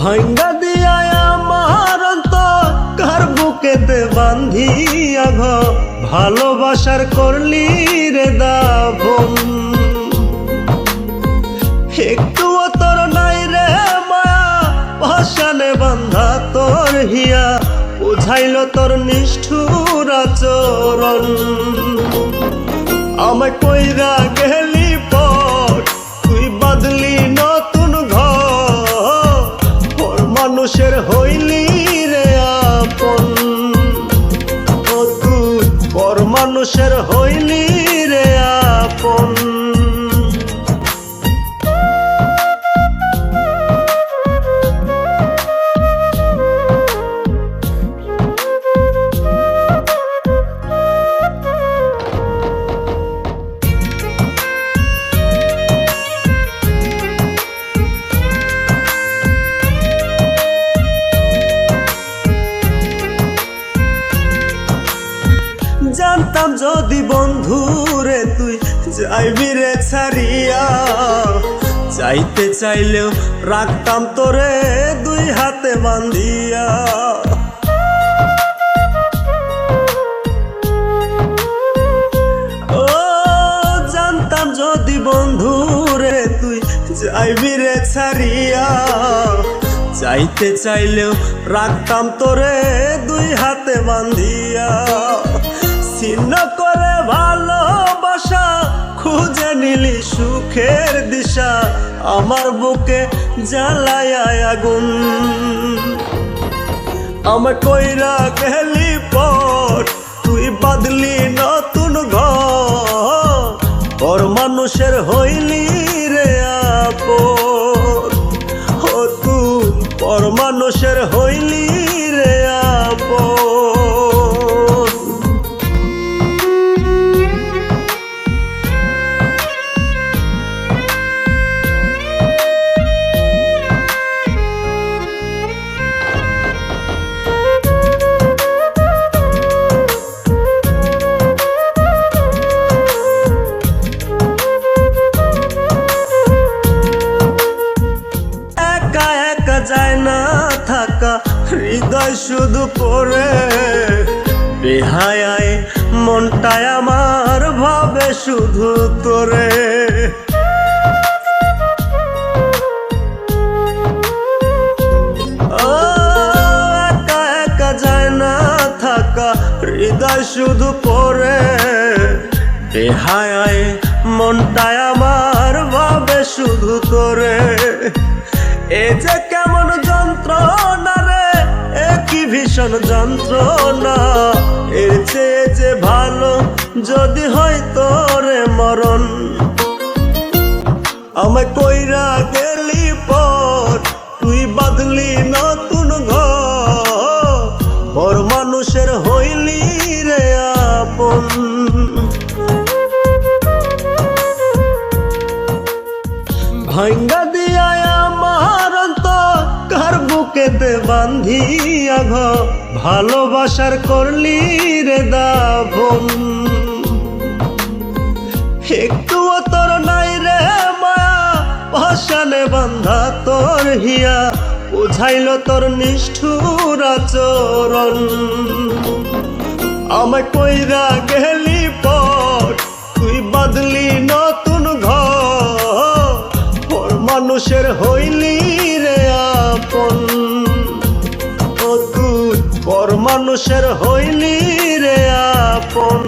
ভাঙ্গা দিয়ায় আমার কার বুকে দে বান্ধিয়া ঘ ভালোবাসার করলি রে দাবন একটুও তোর নাই রে মায়া ভাষানে বান্ধা তোর হিয়া। বুঝাইল তোর নিষ্ঠুর আচরণ। আমায় কইরা গেলি মানুষের হইলি জানতাম যদি বন্ধু রে তুই, যাইবি রে ছাড়িয়া। চাইতে চাইলেও রাখতাম তোরে দুই হাতে বান্ধিয়া। ও, জানতাম যদি বন্ধু রে তুই, যাইবি রে ছাড়িয়া। চাইতে চাইলেও রাখতাম তোরে দুই হাতে বান্ধিয়া। ছিন্ন করে ভালোবাসা, খুঁজে নিলি সুখের দিশা, আমার বুকে জ্বালায় আগুন। আমার কইরা গেলি পর, তুই বাদলি নতুন ঘর মানুষের হইলি রে আপন। ও তুই, পর মানুষের হইলি রে আপন। হৃদয় শুধু পড়ে। বেহায় মনটায় আমার ভাবে শুধু তোরে। হৃদয় শুধু পড়ে। বেহায় মনটায় আমার ভাবে শুধু তোরে। এ যে কেমন যন্ত্রণা ভীষণ যন্ত্রণা। এর চেয়ে যে ভালো যদি হয় তোরে মরণ। আমায় কইরা গেলি পর তুই বাদলি নতুন ঘর। মানুষের হইলি রে আপন। ভাঙ্গা বুকেতে বান্ধিয়া ঘ ভালোবাসার করলি রে দাবন একটুও তোর নাই রে মায়া, ভাসানে বান্ধা তোর হিয়া, বুঝাইল তোর নিষ্ঠুর আচরণ। আমায় কইরা গেলি পর তুই বাদলি নতুন ঘর মানুষের হইলি মানুষের হইলি রে আপন।